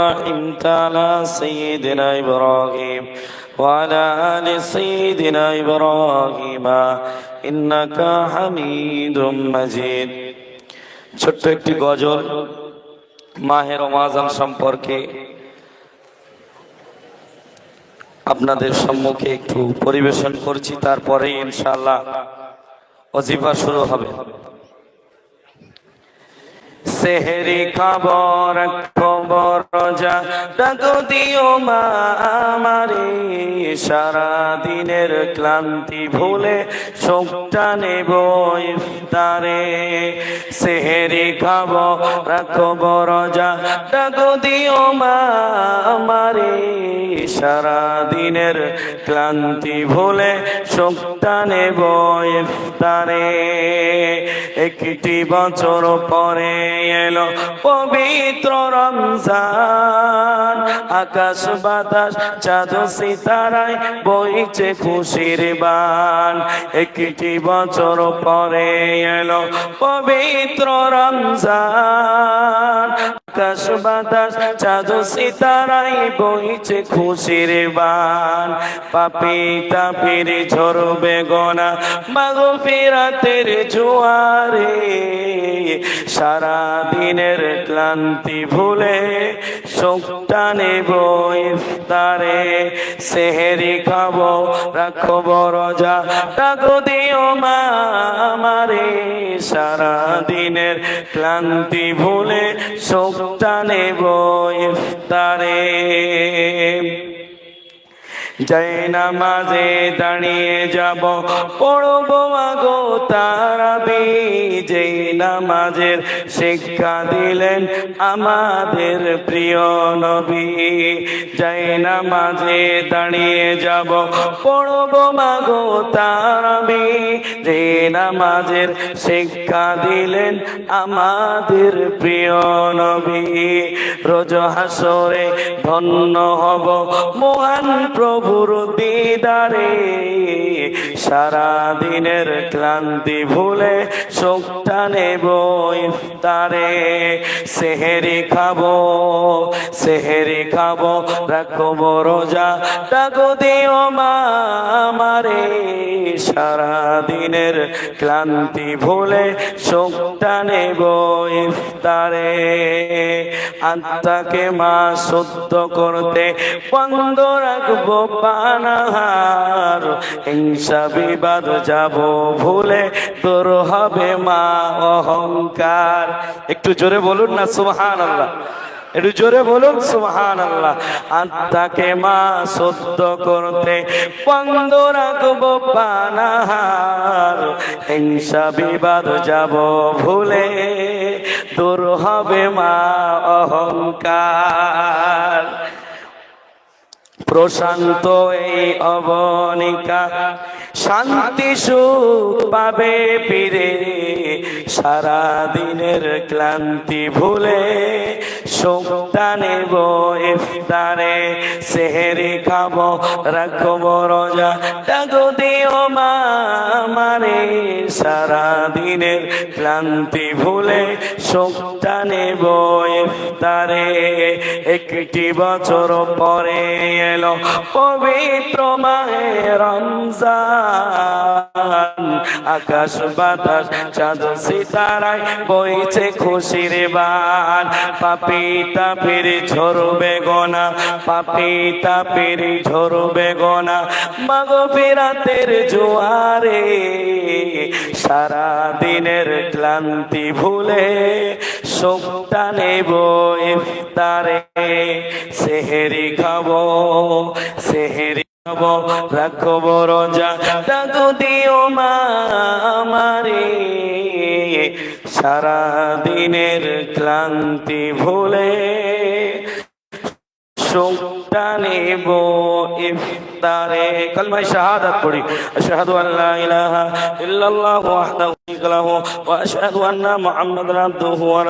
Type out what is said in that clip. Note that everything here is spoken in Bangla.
رحمت على سيدنا إبراهيم وعلى آل سيدنا إبراهيم إنك حميد مجيد ছোট্ট একটি গজল মাহের রমাজান সম্পর্কে আপনাদের সম্মুখে একটু পরিবেশন করছি তারপরে ইনশাআল্লাহ অজিফা শুরু হবে সেহেরি খবর খবর যা ডাকো দিও মা আমারে। সারা দিনের ক্লান্তি ভুলে শোকটা নেব ইফতারে। সেহেরি খবর খবর যা ডাকো দিও মা আমারে। সারা দিনের ক্লান্তি ভুলে শোকটা নেব ইফতারে। একটি বছর পরে এলো পবিত্র রমজান। আকাশ বাতাস, চাঁদ, সিতারায় বইছে খুশির বান। একটি বছর পরে এলো পবিত্র রমজান। আকাশ বাতাস চাঁদ সিতারাই বইছে খুশির বান। পাপি তাপির ঝরবে গোনা মাগো ফিরাতের জোয়ারে। সারা দিনের ক্লান্তি ভুলে শোকটা নেব ইফতারে। সেহেরি খাব, রাখব রোজা, ডাকো দিও মা আমারে। সারা দিনের ক্লান্তি ভুলে শোকটা নেব ইফতারে। জয় নামাজে দাঁড়িয়ে যাব, পড়ব আগো তারাবি যেই নামাজের শিক্ষা দিলেন আমাদের প্রিয় নবী। জয় নামাজে দাঁড়িয়ে যাব, পড়ব মাগো তারাবি যে নামাজের শিক্ষা দিলেন আমাদের প্রিয় নবী। রোজ হাসরে ধন্য হব মহান প্রভুর দিদারে সারা দিনের ক্লান্তি ভুলে শোকটা নেব ইফতারে। সেহেরি খাব সেহেরি খাব, রাখব রোজা ডাকো দিও মা আমারে সারা দিনের ক্লান্তি ভুলে শোকটা নেব ইফতারে। আত্মাকে মা শুদ্ধ করতে বন্ধ রাখব পানাহার হিংসা বিবাদ যাব ভুলে তোর হবে মা অহংকার। একটু জোরে বলুন না সুহান আল্লাহ একটু জোরে বলুন সুহান আল্লাহ আত্মাকে মা সত্য করতে বন্ধ রাখব পানাহার হিংসা বিবাদ যাব ভুলে দূর হবে মা অহংকার। প্রশান্ত এই অবনিকা। শান্তি সুখ পাবে ফিরে। সারা দিনের ক্লান্তি ভুলে শোকটা নেব ইফতারে। সেহেরি খাব, রাখব রোজা। ডাকো দিও মা আমারে সারা দিনের ক্লান্তি ভুলে শোকটা নেব ইফতারে। একটি বছর পরে এলো পবিত্র মাহে রমজান। আকাশ বাতাস, চাঁদ সিতারায় বইছে খুশির বান। পাপি তাপির ঝরবে গোনা পাপি তাপির ঝরবে গোনা। মাগো ফিরাতের জোয়ারে সারা দিনের ক্লান্তি ভুলে শোকটা নেব ইফতারে। সেহেরি খাব সেহেরি খাব, রাখব রোজা। ডাকো দিও মা সারা দিনের ক্লান্তি ভুলে শোকটা নেব ইফতারে। কলমায় শাহাদাত পড়ি। আশহাদু আল্লা ইলাহা ইল্লাল্লাহু ওয়াহদাহু লা শারীকা লাহু ওয়া আশহাদু আন্না মুহাম্মাদান আবদুহু ওয়া